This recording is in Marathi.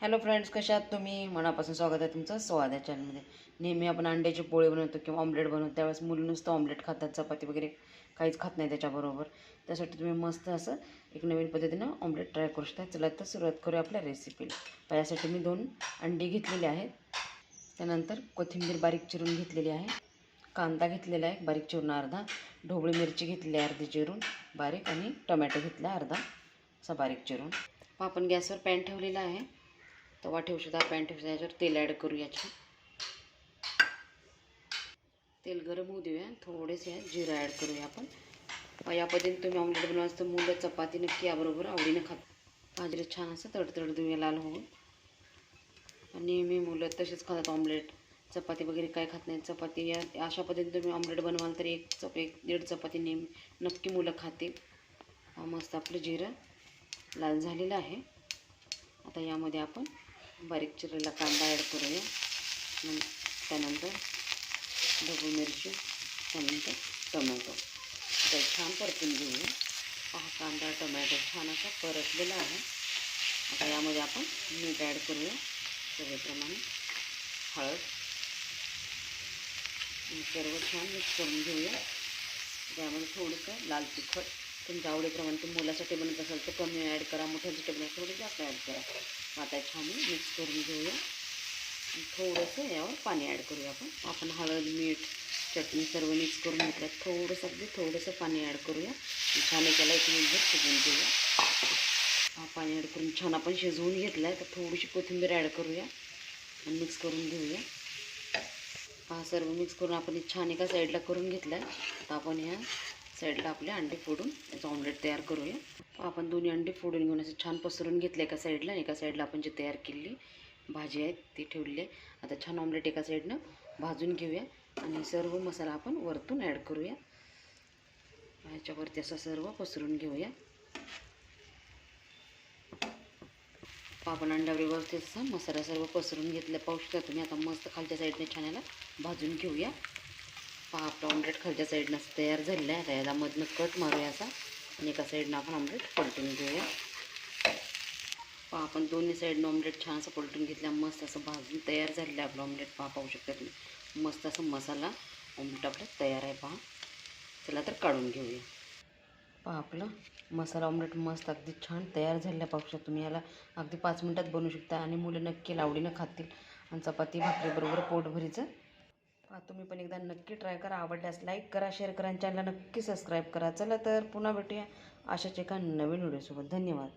हॅलो फ्रेंड्स कशा आहात तुम्ही? मनापासून स्वागत आहे तुमचं स्वाद या चॅनलमध्ये नेहमी आपण अंड्याची पोळी बनवतो किंवा ऑमलेट बनवतो. त्यावेळेस मुलं नुसतं ऑमलेट खातात चपाती वगैरे काहीच खात नाही त्याच्याबरोबर. त्यासाठी तुम्ही मस्त असं एक नवीन पद्धतीनं ऑमलेट ट्राय करू शकता. चला तर सुरुवात करूया आपल्या रेसिपीला यासाठी मी दोन अंडी घेतलेली आहेत. त्यानंतर कोथिंबीर बारीक चिरून घेतलेली आहे. कांदा घेतलेला आहे बारीक चिरून अर्धा. ढोबळी मिरची घेतलेली आहे अर्धी चिरून बारीक. आणि टोमॅटो घेतला अर्धा. असा बारीक चिरून. आपण गॅसवर पॅन ठेवलेला आहे. तवा ठेवू शकता पॅन ठेवू शकता याच्यावर तेल ॲड करू याच्या तेल गरम होऊ देऊया थोडेसे जिरा ॲड करूया आपण. या पद्धतीने तुम्ही ऑमलेट बनवायचं तर मुलं चपाती नक्की याबरोबर आवडीनं खात बाजरी छान असं तडतड देऊया लाल होऊन. आणि नेहमी मुलं तसेच खातात ऑमलेट चपाती वगैरे काय खात नाही चपाती या अशा पद्धतीने तुम्ही ऑमलेट बनवाल तर एक चप एक दीड चपाती नेहमी नक्की मुलं खातील. मस्त आपलं जिरं लाल झालेलं आहे. आता यामध्ये आपण बारीक चिरलेला कांदा ॲड करूया. मग त्यानंतर ढबू मिरची त्यानंतर टोमॅटो. तर छान परतून घेऊया. हा कांदा टोमॅटो छान असा परतलेला आहे. आता यामध्ये आपण मीठ ॲड करूया. चवीप्रमाणे हळद. सर्व छान मिक्स करून घेऊया. त्यामध्ये थोडंसं लाल तिखट. तुमच्या आवडीप्रमाणे तुम्ही मुलासाठी बनत असाल तर कमी ॲड करा मोठ्यांसाठी बनत थोडी जास्त ॲड करा. आता छान मिक्स घेऊया. आणि थोडंसं यावर पाणी ॲड करूया आपण. आपण मीठ, चटणी सर्व मिक्स घेतलं थोडंसं अगदी थोडंसं पाणी ॲड करूया. छान त्याला एक मिनिट घेऊया हा पाणी ॲड करून छान आपण शिजवून घेतलं आहे कोथिंबीर ॲड करूया. मिक्स हा सर्व मिक्स आपण छान एका आता आपण ह्या साईडला आपले अंडे फोडून याचं ऑमलेट तयार करूया. आपण दोन्ही अंडे फोडून घेऊन असं छान पसरून घेतलं एका साईडला. आणि एका साईडला आपण जे तयार केलेली भाजी आहे ती ठेवलेली आहे. आता छान ऑमलेट एका साईडनं भाजून घेऊया. आणि सर्व मसाला आपण वरतून ॲड करूया. ह्याच्यावरती असं सर्व पसरून घेऊया. आपण अंड्यावर व्यवस्थित असं मसाला सर्व पसरून घेतलं. पाहू शकता तुम्ही आता मस्त खालच्या साईडने छान याला भाजून घेऊया. पहा आपलं ऑमलेट खालच्या साईडनं असं तयार झालेलं आहे. आता याला मधनं कट मारूया असा. आणि एका साईडनं आपण ऑमलेट पलटून घेऊया. पहा आपण दोन्ही साईडनं ऑमलेट छान असं पलटून घेतल्या मस्त असं भाजून तयार झालेलं आहे आपलं ऑमलेट पहा पाहू शकता तुम्ही मस्त असं मसाला ऑमलेट आपलं तयार आहे पहा. चला तर काढून घेऊया. पहा आपलं मसाला ऑमलेट मस्त अगदी छान तयार झालेलं आहे. पाहू शकता तुम्ही याला अगदी पाच मिनटात बनवू शकता. आणि मुलं नक्की लावडीनं खातील. आणि चपाती भाकरीबरोबर पोटभरीचं तुम्ही पण एकदा नक्की ट्राय करा. आवडल्यास लाईक करा शेअर करा आणि चॅनलला नक्की सबस्क्राईब करा. चला तर पुन्हा भेटूया. अशाच एका नवीन व्हिडिओसोबत धन्यवाद.